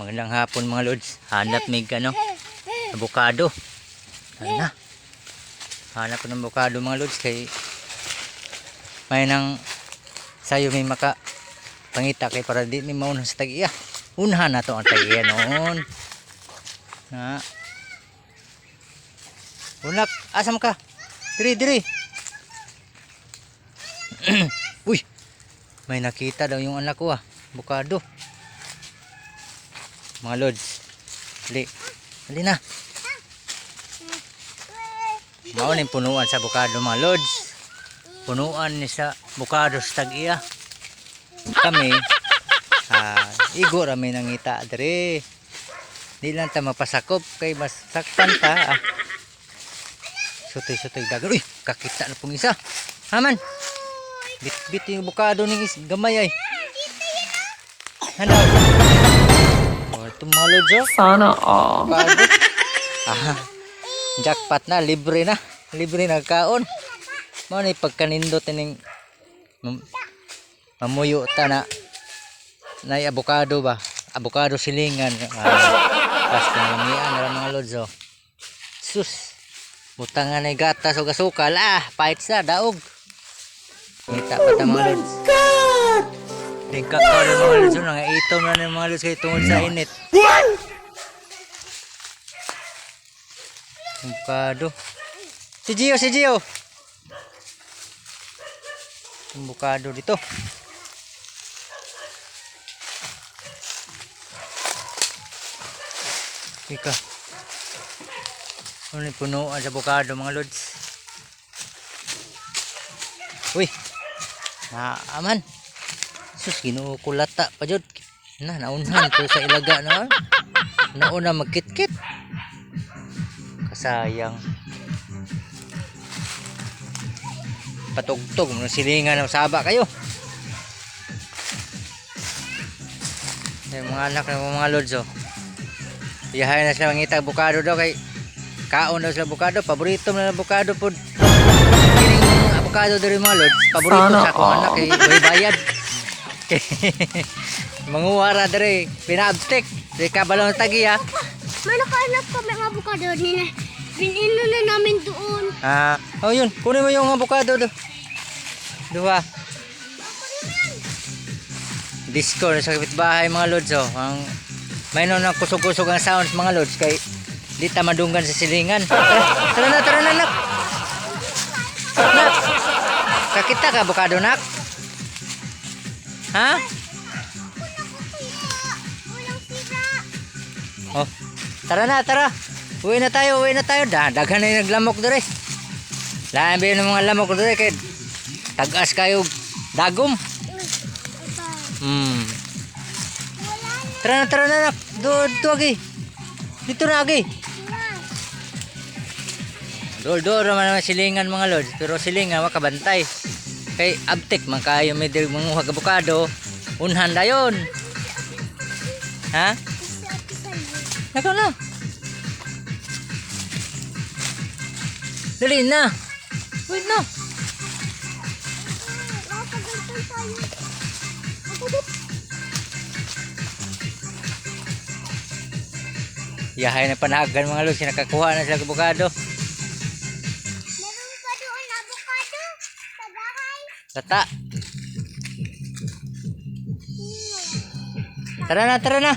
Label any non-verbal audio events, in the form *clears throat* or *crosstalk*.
Magandang hapon mga lods. Hanap mig ano, avocado. Ayun na. Hanap ko ng avocado mga lods kay may nang sayo may maka pangita kay para di may maunang sa tag-iya. Unahan na to ang tag-iya noon. Na. Unak, asam ka? Diri, diri. *clears throat* Uy, may nakita daw yung anak ko ah. Avocado. Mga lods. Dali. Dali na. Mao ni punuan sa bukado mga lods. Punuan ni sa bukado sa tag-iya. Kami *laughs* ah, igo rami nangita dire. Di lang ta mapasakop kay mas sakpan ta. Ah. Sutoy-sutoy dagan. Uy, kakita na pong isa. Haman. Bit-bit yung bukado is gamay ay. Ano? Oh, lods oh. Sana all. Bago. Ah, jackpot na, libre na. Libre na kaon. Mao ni pagkanindot ning mam- mamuyo ta na na avocado ba? Avocado silingan. Ah, pas na lamian na mga lods oh. Sus. Butangan ay gatas o gasukal. Ah, pahit sa daog. Ngita pa ta mga lods. Tingkap ka rin mga lods. Nga itom na ng mga lods kay sa init. Bukado. Si Gio, si Gio. Bukado dito. Ika. Ano punuan sa bukado mga lods. Uy. Naaman. Sus, ginukulata pa jud. Na, naunhan to sa ilaga na. Nauna magkit-kit. Kasayang. Patugtog mo silingan ng saba kayo. Yung mga anak ng mga lods oh. Iyahay na sila mangita bukado daw kay kaon daw sila bukado. Paborito na bukado po. Kining avocado diri mga lods. Paborito Sana sa akong anak kay may bayad. Manguwara diri. Pinabstik. Di kabalong tagiya. May nakahanap kami ng avocado nila. Binilo na namin doon. Ah, oh yun, kunin mo yung avocado do. Dua. Disco na sa kapitbahay mga lods oh. Ang may nung ang kusog-kusog ang sounds mga lods kay di ta madunggan sa silingan. Tara, tara na, tara na nak. Nak. Kakita ka avocado nak? Ha? Oh. Tara na, tara. Uwi na tayo, uwi na tayo. Da, na yung naglamok dire. Labi ng mga lamok dire kay tagas kayo dagom. Hmm. Tara na, tara na, nak. Do, agi. Dito na, agi. Dol, dol, naman silingan mga lods. Pero silingan, makabantay. Kay abtik, man kayo may dir mga abukado. Unhan na yun. Ha? Nako na. Dali na. Wait na. Yahay na panagan mga lods. Nakakuha na sila abukado. Tata. Tara na, tara na.